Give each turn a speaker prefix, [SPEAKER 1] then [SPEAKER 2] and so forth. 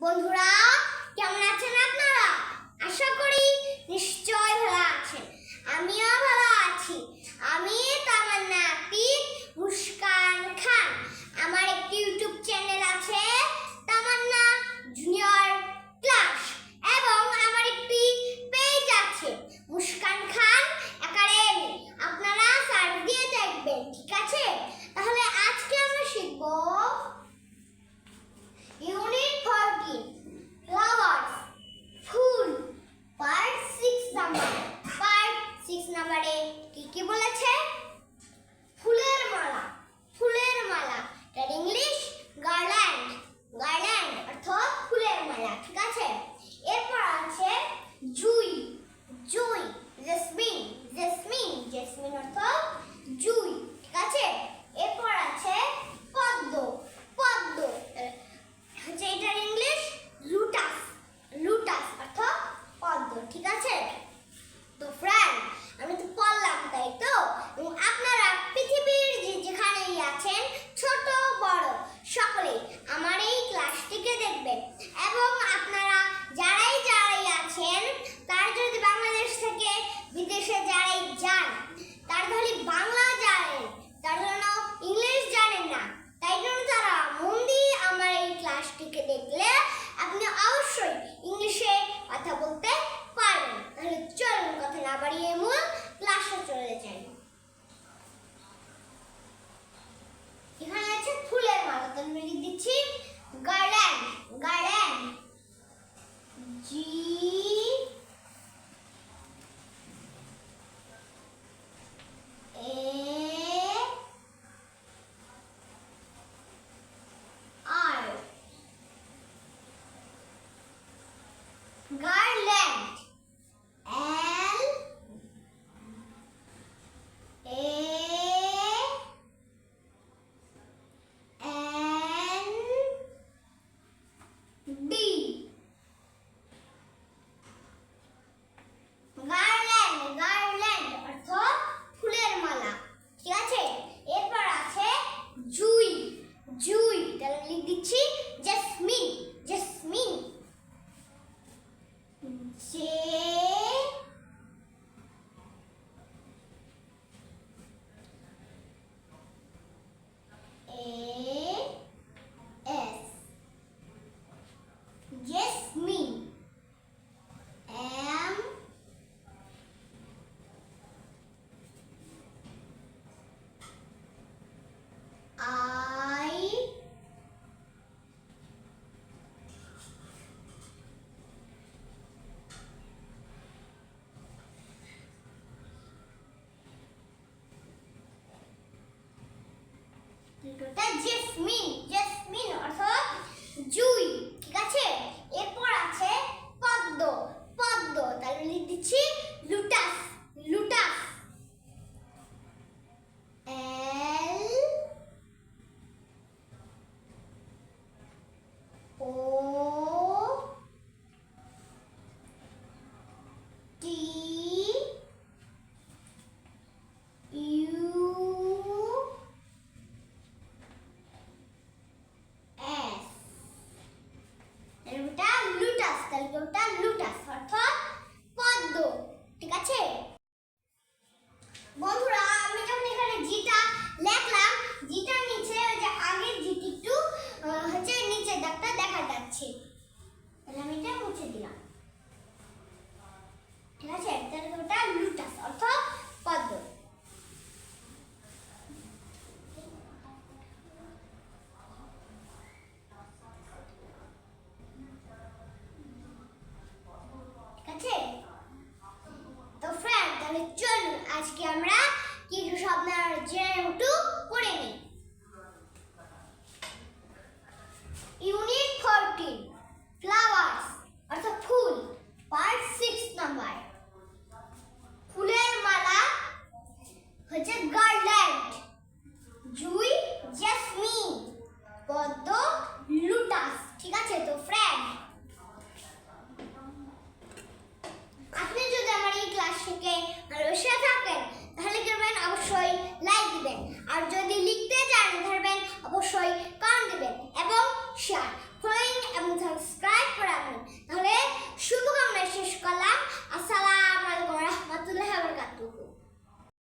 [SPEAKER 1] বন্ধুরা কেমন আছেন আপনারা? আশা করি নিশ্চয় ভালো আছেন। আমিও ভালো আছি। আমি G me. তাহলে চলুন, আজকে আমরা কিছু শব্দ একটু করে নিই। ইউনিট ফোরটিন ফ্লাওয়ার্স অর্থাৎ ফুল পার্ট সিক্স নাম্বার ফুলের মালা হচ্ছে গার্ল্যান্ড জুই জেসমিন পদ্ম লুটাস ঠিক আছে তো ফ্রেন্ড আপনি যদি আমার এই ক্লাস থেকে বসে থাকেন তাহলে করবেন? অবশ্যই লাইক দিবেন। আর যদি লিখতে জানেন ধরবেন, অবশ্যই কান দিবেন।